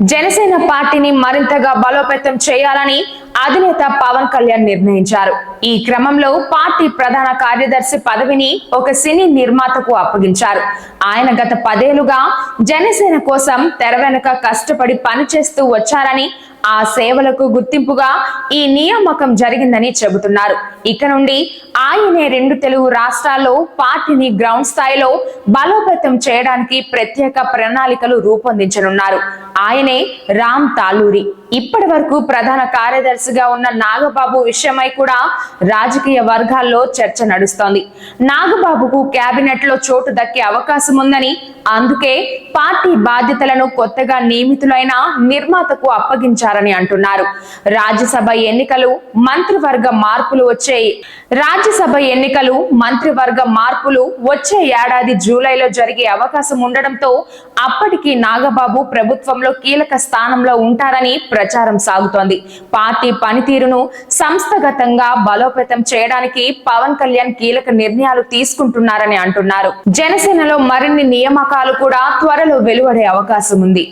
జనసేన పార్టీని మరింతగా బలోపేతం చేయాలని అధినేత పవన్ కళ్యాణ్ నిర్ణయించారు. ఈ క్రమంలో పార్టీ ప్రధాన కార్యదర్శి పదవిని ఒక సినీ నిర్మాతకు అప్పగించారు. ఆయన గత పదేళ్ళుగా జనసేన కోసం తెర వెనుక కష్టపడి పనిచేస్తూ వచ్చారని ఆ సేవలకు గుర్తింపుగా ఈ నియామకం జరిగిందని చెబుతున్నారు. ఇక నుండి ఆయనే రెండు తెలుగు రాష్ట్రాల్లో పార్టీని గ్రౌండ్ స్థాయిలో బలోపేతం చేయడానికి ప్రత్యేక ప్రణాళికలు రూపొందించనున్నారు. ఆయనే రామ్ తాలూరి. ఇప్పటి వరకు ప్రధాన కార్యదర్శిగా ఉన్న నాగబాబు విషయమై కూడా రాజకీయ వర్గాల్లో చర్చ నడుస్తోంది. నాగబాబుకు కేబినెట్లో చోటు దక్కే అవకాశం ఉందని అందుకే పార్టీ బాధ్యతలను కొత్తగా నియమితులైన నిర్మాతకు అప్పగించారు. చేస్తారని అంటున్నారు. రాజ్యసభ ఎన్నికలు మంత్రివర్గ మార్పులు వచ్చే రాజ్యసభ ఎన్నికలు మంత్రివర్గ మార్పులు వచ్చే ఏడాది జూలైలో జరిగే అవకాశం ఉండడంతో అప్పటికి నాగబాబు ప్రభుత్వంలో కీలక స్థానంలో ఉంటారని ప్రచారం సాగుతోంది. పార్టీ పనితీరును సంస్థగతంగా బలోపేతం చేయడానికి పవన్ కళ్యాణ్ కీలక నిర్ణయాలు తీసుకుంటున్నారని అంటున్నారు. జనసేనలో మరిన్ని నియామకాలు కూడా త్వరలో వెలువడే అవకాశం ఉంది.